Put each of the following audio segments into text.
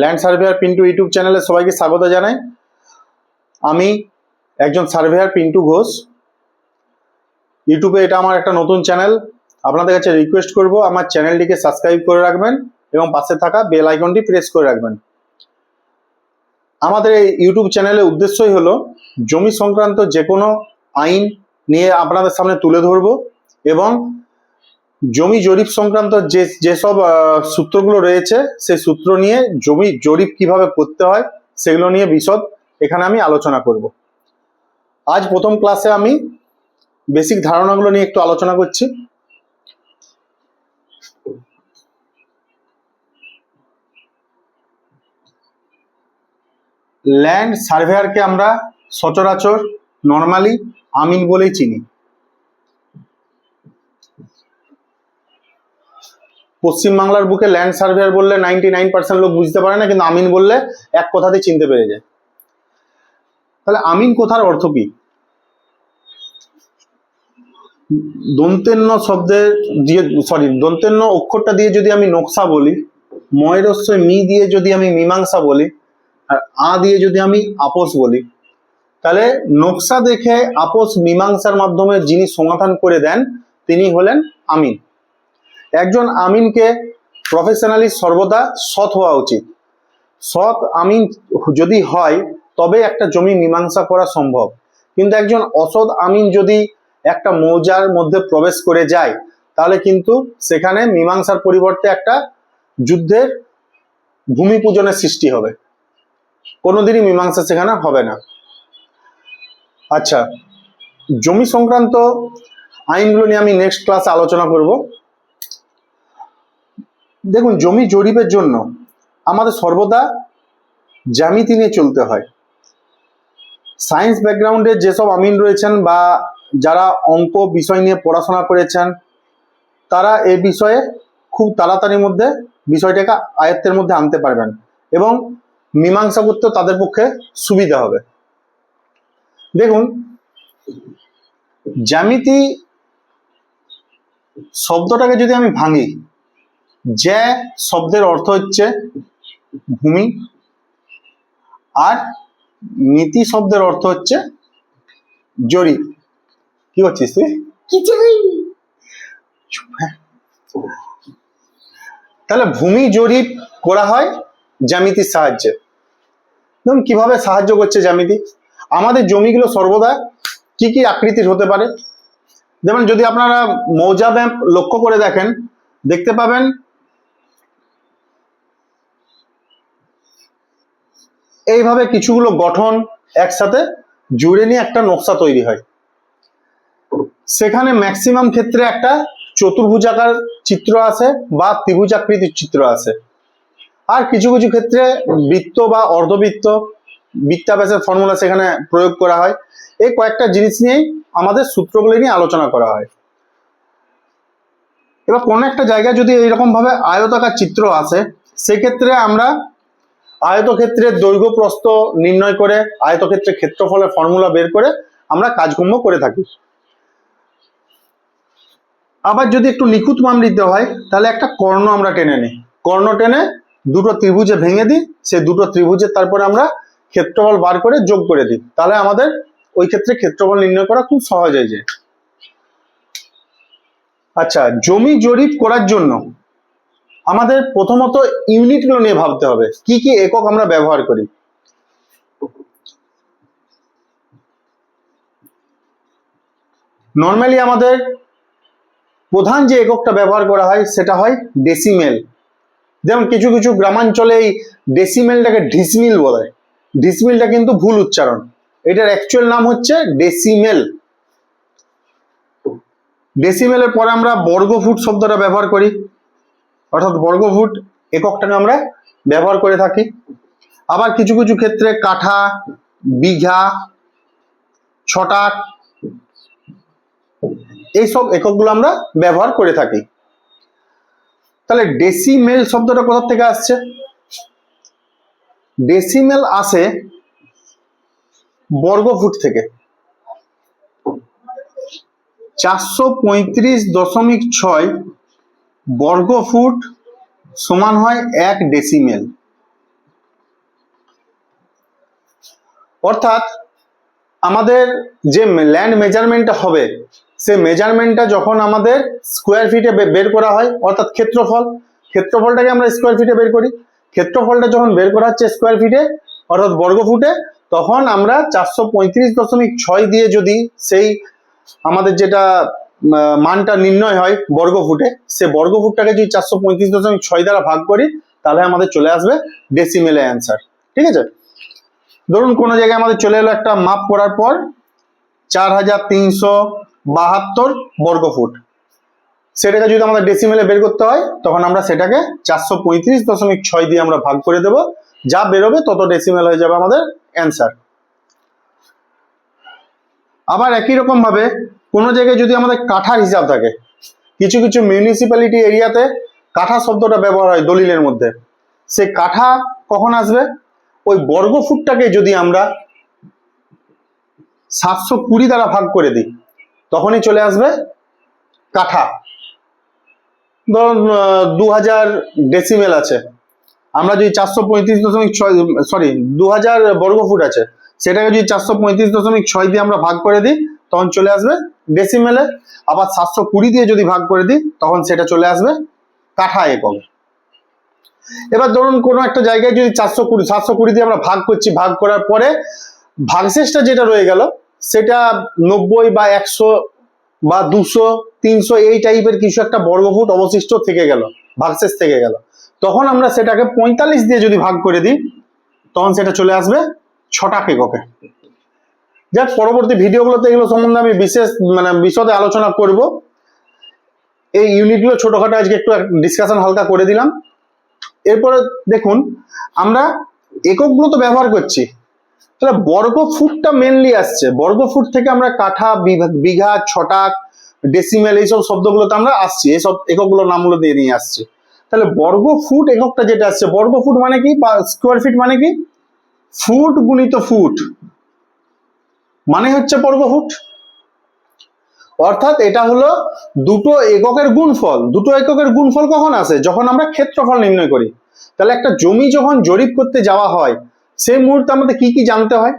Land surveyor Pintu YouTube চ্যানেলে সবাইকে স্বাগত জানাই। আমি একজন সার্ভেয়ার পিন্টু ঘোষ। ইউটিউবে এটা আমার একটা নতুন চ্যানেল আপনাদের কাছে রিকোয়েস্ট করব, আমার চ্যানেলটিকে সাবস্ক্রাইব করে রাখবেন এবং পাশে থাকা বেল আইকনটি প্রেস করে রাখবেন। আমাদের এই ইউটিউব চ্যানেলের উদ্দেশ্যই হলো, জমি সংক্রান্ত যে কোনো আইন নিয়ে আপনাদের সামনে তুলে ধরবো এবং জমি জরিপ সংক্রান্ত যে যেসব সূত্রগুলো রয়েছে, সেই সূত্র নিয়ে জমি জরিপ কীভাবে করতে হয়, সেগুলো নিয়ে বিশদ এখানে আমি আলোচনা করব। আজ প্রথম ক্লাসে আমি বেসিক ধারণাগুলো নিয়ে একটু আলোচনা করছি। ল্যান্ড সার্ভেয়ারকে আমরা সচরাচর নর্মালি আমিন বলেই চিনি। পশ্চিমবাংলার বুকে ল্যান্ড সার্ভেয়ার বললে নাইনটি নাইন পার্সেন্ট লোক বুঝতে পারে না, কিন্তু আমিন বললে এক কথাতেই চিনতে পেরে যায়। তাহলে আমিন কথার অর্থ কি? দন্তেন্য শব্দের দিয়ে সরি দন্তেন্য অক্ষরটা দিয়ে যদি আমি নকশা বলি ময়রস্বই মি দিয়ে যদি আমি মীমাংসা বলি, আর আ দিয়ে যদি আমি আপোষ বলি, তাহলে নকশা দেখে আপোষ মীমাংসার মাধ্যমে যিনি সমাধান করে দেন, তিনি হলেন আমিন। একজন আমিনকে প্রফেশনালি সর্বদা সৎ হওয়া উচিত। সৎ আমিন যদি হয়, তবে একটা জমি মীমাংসা করা সম্ভব। কিন্তু একজন অসৎ আমিন যদি একটা মৌজার মধ্যে প্রবেশ করে যায়, তাহলে কিন্তু সেখানে মীমাংসার পরিবর্তে একটা যুদ্ধের ভূমি পূজনের সৃষ্টি হবে। কোনোদিনই মীমাংসা সেখানে হবে না। আচ্ছা জমি সংক্রান্ত আইনগুলো নিয়ে আমি নেক্সট ক্লাসে আলোচনা করব। দেখুন, জমি জরিপের জন্য আমাদের সর্বদা জ্যামিতি নিয়ে চলতে হয়। সায়েন্স ব্যাকগ্রাউন্ডে যেসব আমিন রয়েছেন বা যারা অঙ্ক বিষয় নিয়ে পড়াশোনা করেছেন, তারা এই বিষয়ে খুব তাড়াতাড়ির মধ্যে বিষয়টাকে আয়ত্তের মধ্যে আনতে পারবেন এবং মীমাংসা করতে তাদের পক্ষে সুবিধা হবে। দেখুন, জ্যামিতি শব্দটাকে যদি আমি ভাঙি জ্যা শব্দের অর্থ হচ্ছে ভূমি। আর নীতি শব্দের অর্থ হচ্ছে জরিপ। কি করছিস তুই? কিছুই চুপ, হ্যাঁ। তাহলে ভূমি জরিপ করা হয় জ্যামিতির সাহায্যে। দেখুন কীভাবে সাহায্য করছে জ্যামিতি? আমাদের জমিগুলো সর্বদা কি কি আকৃতির হতে পারে? যেমন যদি আপনারা মৌজা ম্যাপ লক্ষ্য করে দেখেন দেখতে পাবেন এইভাবে কিছুগুলো গঠন একসাথে জুড়ে নিয়ে একটা নকশা তৈরি হয়। সেখানে ম্যাক্সিমাম ক্ষেত্রে একটা চতুর্ভুজাকার চিত্র আছে বা ত্রিভুজাকৃতির চিত্র আছে। আর কিছু কিছু ক্ষেত্রে বৃত্ত বা অর্ধবৃত্ত বৃত্তাব্যাসের ফর্মুলা সেখানে প্রয়োগ করা হয়। এই কয়েকটা জিনিস নিয়েই আমাদের সূত্রগুলি নিয়ে আলোচনা করা হয়। এবার কোনো একটা জায়গায় যদি এইরকম ভাবে আয়তাকার চিত্র আসে, সেক্ষেত্রে আমরা আয়তক্ষেত্রের দৈর্ঘ্য প্রস্থ নির্ণয় করে, আয়তক্ষেত্রের ক্ষেত্রফলের ফর্মুলা বের করে আমরা কাজকর্ম করে থাকি। আবার যদি একটু নিখুঁত মান দিতে হয়, তাহলে একটা কর্ণ আমরা টেনে নিই। কর্ণ টেনে দুটো ত্রিভুজে ভেঙে দিই, সে দুটো ত্রিভুজের তারপরে আমরা ক্ষেত্রফল বার করে যোগ করে দিই। তাহলে আমাদের ওই ক্ষেত্রে ক্ষেত্রফল নির্ণয় করা খুব সহজ হয়ে যায়। আচ্ছা জমি জরিপ করার জন্য আমাদের প্রথমত ইউনিটগুলো নিয়ে ভাবতে হবে। কি কি একক আমরা ব্যবহার করি? নর্মালি আমাদের প্রধান যে এককটা ব্যবহার করা হয়, সেটা হয় ডেসিমেল যেমন কিছু কিছু গ্রামাঞ্চলে এই ডেসিমেলটাকে ডিসমিল বলে। ডিসমিলটা কিন্তু ভুল উচ্চারণ। এটার অ্যাকচুয়াল নাম হচ্ছে ডেসিমেল ডেসিমেলের পরে আমরা বর্গফুট শব্দটা ব্যবহার করি। অর্থাৎ বর্গফুট এককটাকে আমরা ব্যবহার করে থাকি। আবার কিছু কিছু ক্ষেত্রে কাঠা, বিঘা ছটাক এইসব এককগুলো আমরা ব্যবহার করে থাকি। তাহলে ডেসিমেল শব্দটা কোথা থেকে আসছে? ডেসিমেল আসে বর্গফুট থেকে। চারশো পঁয়ত্রিশ দশমিক ছয় বর্গফুট সমান হয় এক ডেসিমেল অর্থাৎ আমাদের যে ল্যান্ড মেজারমেন্টটা হবে, সে মেজারমেন্টটা যখন আমাদের স্কোয়ার ফিটে বের করা হয়, অর্থাৎ ক্ষেত্রফল, ক্ষেত্রফলটাকে আমরা স্কোয়ার ফিটে বের করি। ক্ষেত্রফলটা যখন বের করা হচ্ছে স্কোয়ার ফিটে অর্থাৎ বর্গফুটে তখন আমরা চারশো পঁয়ত্রিশ দশমিক ছয় দিয়ে যদি সেই আমাদের যেটা মানটা নির্ণয় হয় বর্গ ফুটে সে বর্গ ফুটটাকে যদি চারশো পঁয়ত্রিশ দশমিক ছয় দ্বারা ভাগ করি, তাহলে আমাদের চলে আসবে ডেসিমেলে অ্যান্সার ঠিক আছে? ধরুন কোনো জায়গায় আমাদের চলে এলো একটা মাপ করার পর চার হাজার তিনশো বাহাত্তর বর্গ ফুট সেটাকে যদি আমাদের ডেসিমেলে বের করতে হয়, তখন আমরা সেটাকে চারশো পঁয়ত্রিশ দশমিক ছয় দিয়ে আমরা ভাগ করে দেব। যা বেরোবে, তত ডেসিমেল হয়ে যাবে আমাদের অ্যান্সার আবার একই রকম ভাবে কোনো জায়গায় যদি আমাদের কাঠার হিসাব থাকে, কিছু কিছু মিউনিসিপ্যালিটি এরিয়াতে কাঠা শব্দটা ব্যবহার হয় দলিলের মধ্যে। সে কাঠা কখন আসবে? ওই বর্গ ফুটটাকে যদি আমরা সাতশো কুড়ি দ্বারা ভাগ করে দিই, তখনই চলে আসবে কাঠা। ধরুন দু হাজার ডেসিমেল আছে। আমরা যদি চারশো পঁয়ত্রিশ দশমিক ছয় সরি দু হাজার বর্গ ফুট আছে, সেটাকে যদি চারশো পঁয়ত্রিশ দশমিক ছয় দিয়ে আমরা ভাগ করে দিই তখন চলে আসবে ডেসিমেলে আবার সাতশো কুড়ি দিয়ে যদি ভাগ করে দিই, তখন সেটা চলে আসবে কাঠা একক। এবার ধরুন কোনো একটা জায়গায় যদি চারশো কুড়ি, সাতশো কুড়ি দিয়ে আমরা ভাগ করছি, ভাগ করার পরে ভাগশেষটা যেটা রয়ে গেল, সেটা নব্বই বা একশো বা দুশো, তিনশো এই টাইপের কিছু একটা বর্গফুট অবশিষ্ট থেকে গেল, ভাগশেষ থেকে গেল। তখন আমরা সেটাকে পঁয়তাল্লিশ দিয়ে যদি ভাগ করে দিই, তখন সেটা চলে আসবে ছটাক এককে। যাক, পরবর্তী ভিডিওগুলোতে এগুলো সম্বন্ধে আমি বিশেষ মানে বিশদে আলোচনা করব। এই ইউনিটগুলো ছোটখাটো আজকে একটু ডিসকাশন হালকা করে দিলাম। এরপরে দেখুন, আমরা এককগুলো তো ব্যবহার করছি। তাহলে বর্গ ফুটটা মেনলি আসছে। বর্গ ফুট থেকে আমরা কাঠা বিঘা- ছটাক ডেসিমেল এইসব শব্দগুলোতে আমরা আসছি। এইসব এককগুলোর নামগুলো দিয়ে নিয়ে আসছি। তাহলে বর্গ ফুট এককটা যেটা আসছে, বর্গ ফুট মানে কি? বা স্কোয়ার ফিট মানে কি? ফুট গুণিত ফুট। মানে হচ্ছে ফুট অর্থাৎ এটা হলো দুটো এককের গুণফল। দুটো এককের গুণফল কখন আসে? যখন আমরা ক্ষেত্রফল নির্ণয় করি। তাহলে একটা জমি যখন জরিপ করতে যাওয়া হয় সেই মুহূর্তে আমাদের কি কি জানতে হয়?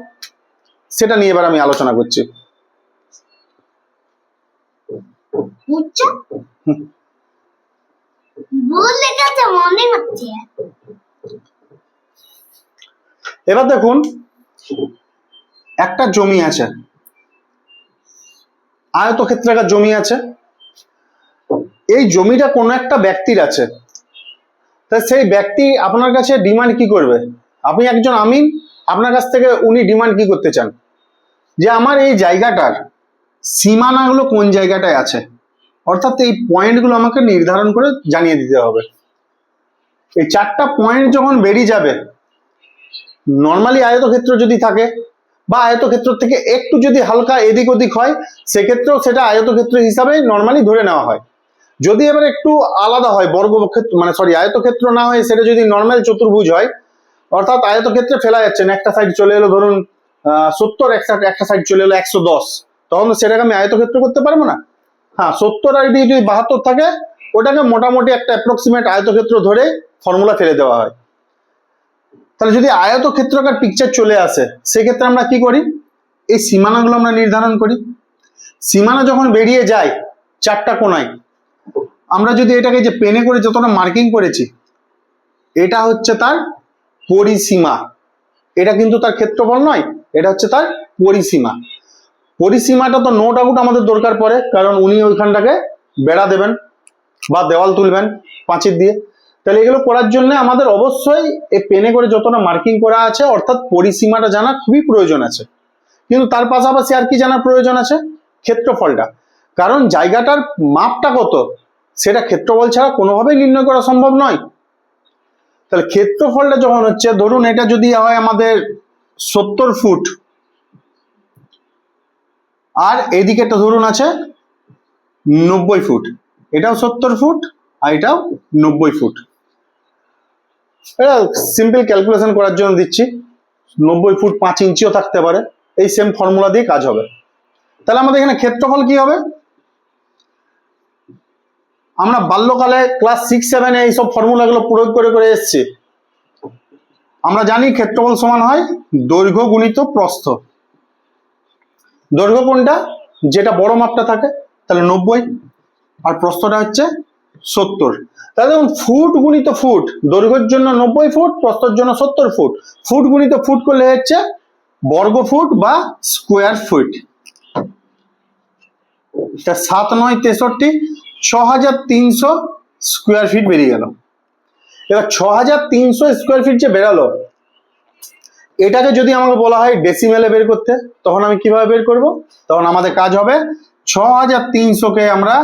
সেটা নিয়ে এবার আমি আলোচনা করছি। হচ্ছে। এবার দেখুন একটা জমি আছে। আয়তক্ষেত্রাকার জমি আছে। এই জমিটা কোনো একটা ব্যক্তির আছে। তা সেই ব্যক্তি আপনার কাছে ডিমান্ড কি করবে? আপনি একজন আমিন, আপনার কাছ থেকে উনি ডিমান্ড কি করতে চান? যে আমার এই জায়গাটার সীমানাগুলো কোন জায়গাটায় আছে? অর্থাৎ এই পয়েন্টগুলো আমাকে নির্ধারণ করে জানিয়ে দিতে হবে। এই চারটা পয়েন্ট যখন বেরিয়ে যাবে নর্মালি আয়তক্ষেত্র যদি থাকে বা আয়তক্ষেত্র থেকে একটু যদি হালকা এদিক ওদিক হয়, সেক্ষেত্রেও সেটা আয়তক্ষেত্র হিসাবে নর্মালি ধরে নেওয়া হয়। যদি এবার একটু আলাদা হয়, বর্গক্ষেত্র মানে সরি আয়তক্ষেত্র না হয় সেটা যদি নর্মাল চতুর্ভুজ হয়, অর্থাৎ আয়তক্ষেত্রে ফেলা যাচ্ছে একটা সাইড চলে এলো, ধরুন সত্তর, একটা সাইড চলে এলো, একশো দশ। তখন সেটাকে আমি আয়তক্ষেত্র করতে পারব না? হ্যাঁ সত্তর আর যদি বাহাত্তর থাকে, ওটাকে মোটামুটি একটা অ্যাপ্রক্সিমেট আয়তক্ষেত্র ধরে ফর্মুলা ফেলে দেওয়া হয়। তাহলে যদি আয়তক্ষেত্রকার পিকচার চলে আসে, সেক্ষেত্রে আমরা কি করি? এই সীমানাগুলো আমরা নির্ধারণ করি। সীমানা যখন বেরিয়ে যায় চারটা কোনায়, আমরা যদি এটাকে যে পেনে করে, যতটা মার্কিং করেছি, এটা হচ্ছে তার পরিসীমা। এটা কিন্তু তার ক্ষেত্রফল নয়, এটা হচ্ছে তার পরিসীমা। পরিসীমাটা তো নো ডাউট আমাদের দরকার পড়ে, কারণ উনি ওইখানটাকে বেড়া দেবেন বা দেওয়াল তুলবেন পাঁচির দিয়ে। তাহলে এগুলো করার জন্য আমাদের অবশ্যই এই পেনে করে যতটা মার্কিং করা আছে, অর্থাৎ পরিসীমাটা জানা খুবই প্রয়োজন আছে। কিন্তু তার পাশাপাশি আর কি জানার প্রয়োজন আছে? ক্ষেত্রফলটা। কারণ জায়গাটার মাপটা কত, সেটা ক্ষেত্রফল ছাড়া কোনোভাবেই নির্ণয় করা সম্ভব নয়। তাহলে ক্ষেত্রফলটা যখন হচ্ছে, ধরুন এটা যদি হয় আমাদের সত্তর ফুট, আর এদিকেটা ধরুন আছে নব্বই ফুট, এটাও সত্তর ফুট আর এটাও নব্বই ফুট। সিম্পল ক্যালকুলেশন করার জন্য দিচ্ছি। নব্বই ফুট পাঁচ ইঞ্চিও থাকতে পারে। এই সেম ফর্মুলা দিয়ে কাজ হবে। তাহলে আমাদের এখানে ক্ষেত্রফল কি হবে? আমরা বাল্যকালে ক্লাস সিক্স সেভেনে এইসব ফর্মুলাগুলো প্রয়োগ করে করে এসেছি। আমরা জানি ক্ষেত্রফল সমান হয় দৈর্ঘ্য গুণিত প্রস্থ। দৈর্ঘ্য কোনটা? যেটা বড় মাপটা থাকে, তাহলে নব্বই। আর প্রস্থটা হচ্ছে সত্তর। তাহলে দেখুন, ফুট গুণিত ফুট, দৈর্ঘ্যের জন্য নব্বই ফুট, প্রস্থের জন্য সত্তর ফুট। ফুট গুণিত ফুট করলে হচ্ছে বর্গ ফুট বা স্কোয়ার ফুট। এটা সাত নয় তেষট্টি, ছ হাজার তিনশো স্কোয়ার ফিট বেরিয়ে গেল। এবার ছ হাজার তিনশো স্কোয়ার ফিট যে বেরালো, এটাকে যদি আমাকে বলা হয় ডেসিমেলে বের করতে, তখন আমি কীভাবে বের করব? তখন আমাদের কাজ হবে, ছ হাজার তিনশোকে আমরা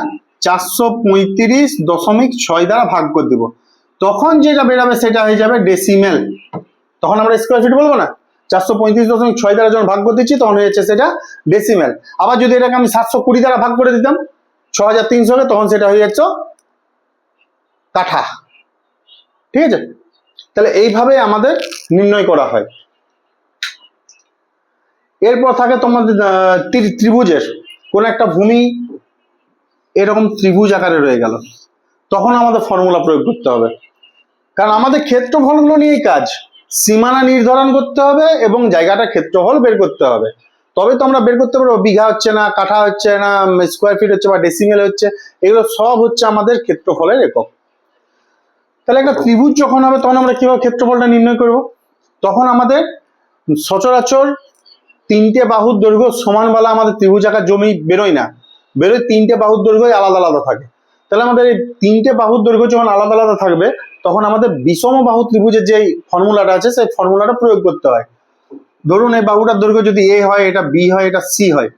চারশো পঁয়ত্রিশ দশমিক ছয় দ্বারা ভাগ করে দেবো। তখন যেটা বেরাবে সেটা হয়ে যাবে ডেসিমেল তখন আমরা স্কোয়ার ফিট বলব না? চারশো পঁয়ত্রিশ দশমিক ছয় দ্বারা যখন ভাগ করে দিচ্ছি, তখন হয়ে যাচ্ছে সেটা ডেসিমেল আবার যদি এটাকে আমি সাতশো কুড়ি দ্বারা ভাগ করে দিতাম ছ হাজার তিনশোকে তখন সেটা হয়ে যাচ্ছে কাঠা। ঠিক আছে? তাহলে এইভাবে আমাদের নির্ণয় করা হয়। এরপর থাকে তোমাদের ত্রিভুজের। কোন একটা ভূমি এরকম ত্রিভুজ আকারে রয়ে গেল। তখন আমাদের ফর্মুলা প্রয়োগ করতে হবে। কারণ আমাদের ক্ষেত্রফলগুলো নিয়েই কাজ। সীমানা নির্ধারণ করতে হবে এবং জায়গাটা ক্ষেত্রফল বের করতে হবে। তবে তো আমরা বের করতে পারব, বিঘা হচ্ছে না, কাঠা হচ্ছে না স্কোয়ার ফিট হচ্ছে বা ডেসিমেল হচ্ছে, এগুলো সব হচ্ছে আমাদের ক্ষেত্রফলের একক। তাহলে একটা ত্রিভুজ যখন হবে, তখন আমরা কীভাবে ক্ষেত্রফলটা নির্ণয় করব? তখন আমাদের সচরাচর তিনটে বাহুর দৈর্ঘ্য সমান বেলা আমাদের ত্রিভুজ আকার জমি বেরোয় না। বেরোয় তিনটে বাহুর দৈর্ঘ্যই আলাদা আলাদা থাকে। তাহলে আমাদের এই তিনটে বাহুর দৈর্ঘ্য যখন আলাদা আলাদা থাকবে, তখন আমাদের বিষম বাহু ত্রিভুজের যে ফর্মুলাটা আছে, সেই ফর্মুলাটা প্রয়োগ করতে হয়। ধরুন এই বাহুটার দৈর্ঘ্য যদি এ হয়, এটা বি হয়, এটা সি হয়,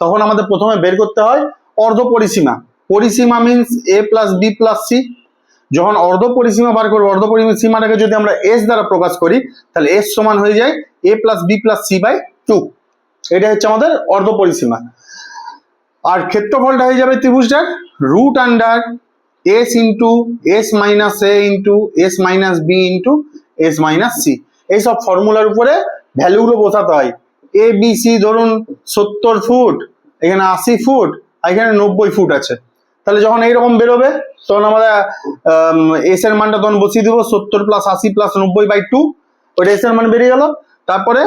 তখন আমাদের প্রথমে বের করতে হয় অর্ধ পরিসীমা পরিসীমা means A plus B plus C যখন অর্ধ পরিসীমা বার করব অর্ধ পরিসীমাটাকে যদি আমরা এস দ্বারা প্রকাশ করি, তাহলে এস সমান হয়ে যায় A plus B plus C by two এটা হচ্ছে আমাদের অর্ধ পরিসীমা আর ক্ষেত্রফলটা হয়ে যাবে ত্রিভুজটার root under S into S minus A into S minus B into S minus C এইসব ফর্মুলার উপরে ভ্যালুগুলো বোঝাতে হয়। এ বি সি ধরুন সত্তর ফুট, এখানে আশি ফুট, আর এখানে নব্বই ফুট আছে। তাহলে যখন এইরকম বেরোবে, তখন আমরা এস এর মানটা তখন বসিয়ে দেবো, সত্তর প্লাস আশি প্লাস নব্বই বাই টু ওইটা এস এর মান বেরিয়ে গেল। তারপরে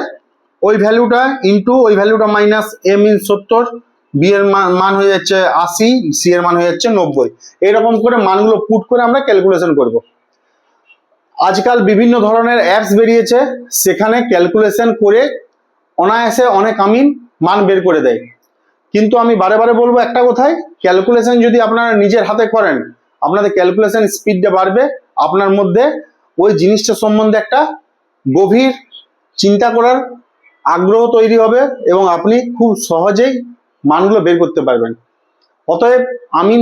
ওই ভ্যালুটা ইন্টু ওই ভ্যালুটা মাইনাস এ মিন সত্তর বি এর মান হয়ে যাচ্ছে আশি সি এর মান হয়ে যাচ্ছে নব্বই। এরকম করে মানগুলো পুট করে আমরা ক্যালকুলেশন করব। আজকাল বিভিন্ন ধরনের অ্যাপস বেরিয়েছে, সেখানে ক্যালকুলেশন করে অনায়াসে অনেক আমিন মান বের করে দেয়। কিন্তু আমি বারে বারে বলব একটা কথাই ক্যালকুলেশন যদি আপনারা নিজের হাতে করেন, আপনাদের ক্যালকুলেশন স্পিডটা বাড়বে, আপনার মধ্যে ওই জিনিসটা সম্বন্ধে একটা গভীর চিন্তা করার আগ্রহ তৈরি হবে এবং আপনি খুব সহজেই মানগুলো বের করতে পারবেন। অতএব আমিন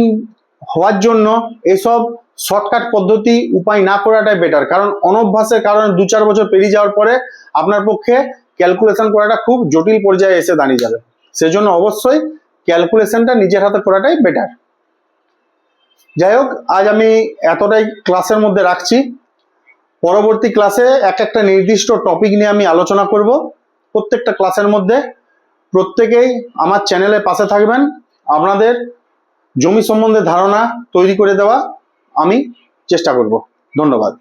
হওয়ার জন্য এসব শর্টকাট পদ্ধতি উপায় না করাটাই বেটার কারণ অনভ্যাসের কারণে দু চার বছর পেরিয়ে যাওয়ার পরে আপনার পক্ষে ক্যালকুলেশন করাটা খুব জটিল পর্যায়ে এসে দাঁড়িয়ে যাবে। সেজন্য অবশ্যই ক্যালকুলেশনটা নিজের হাতে করাটাই বেটার যাই হোক, আজ আমি এতটাই ক্লাসের মধ্যে রাখছি। পরবর্তী ক্লাসে এক একটা নির্দিষ্ট টপিক নিয়ে আমি আলোচনা করব। প্রত্যেকটা ক্লাসের মধ্যে প্রত্যেকেই আমার চ্যানেলের পাশে থাকবেন। আপনাদের জমি সম্বন্ধে ধারণা তৈরি করে দেওয়া আমি চেষ্টা করব। ধন্যবাদ।